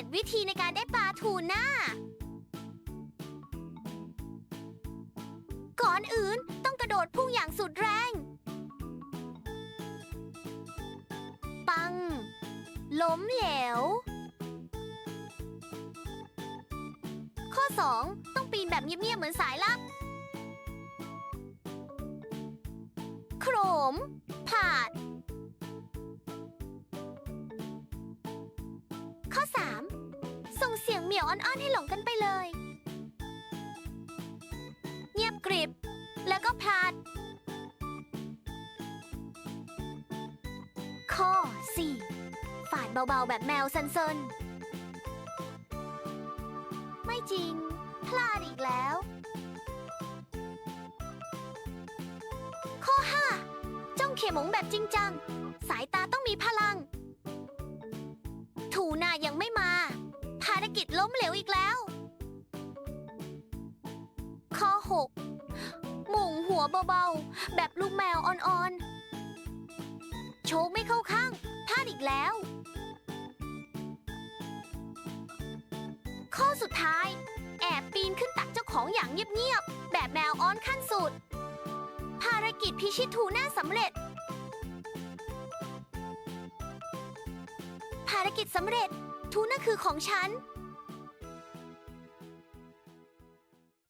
7วิธีในการได้ปลาทูน่า ก่อนอื่นต้องกระโดดพุ่งอย่างสุดแรง ปัง ล้มเหลว ข้อ 2 ต้องปีนแบบเงียบๆเหมือนสายลับโขรม ผาด เสียงเหมียวอ้อนๆให้หลงกันไปเลย เงียบกริบ แล้วก็พลาดข้อ 4 ฝาดเบาๆแบบแมวซันเซนไม่จริง พลาดอีกแล้ว ข้อ 5 จ้องเขมงแบบจริงจัง สายตาต้องมีพลัง ถูหน้ายังไม่มาารกิจล้มเหลวอีกแล้ว ข้อ 6 หมุงหัวเบาๆ แบบลูกแมวอ่อนๆ โชคไม่เข้าข้างพลาดอีกแล้ว ข้อสุดท้าย แอบปีนขึ้นตักเจ้าของอย่างเงียบๆ แบบแมวอ้อนขั้นสุด ภารกิจพิชิตทูน่าสำเร็จ ภารกิจสำเร็จ ทูน่าคือของฉัน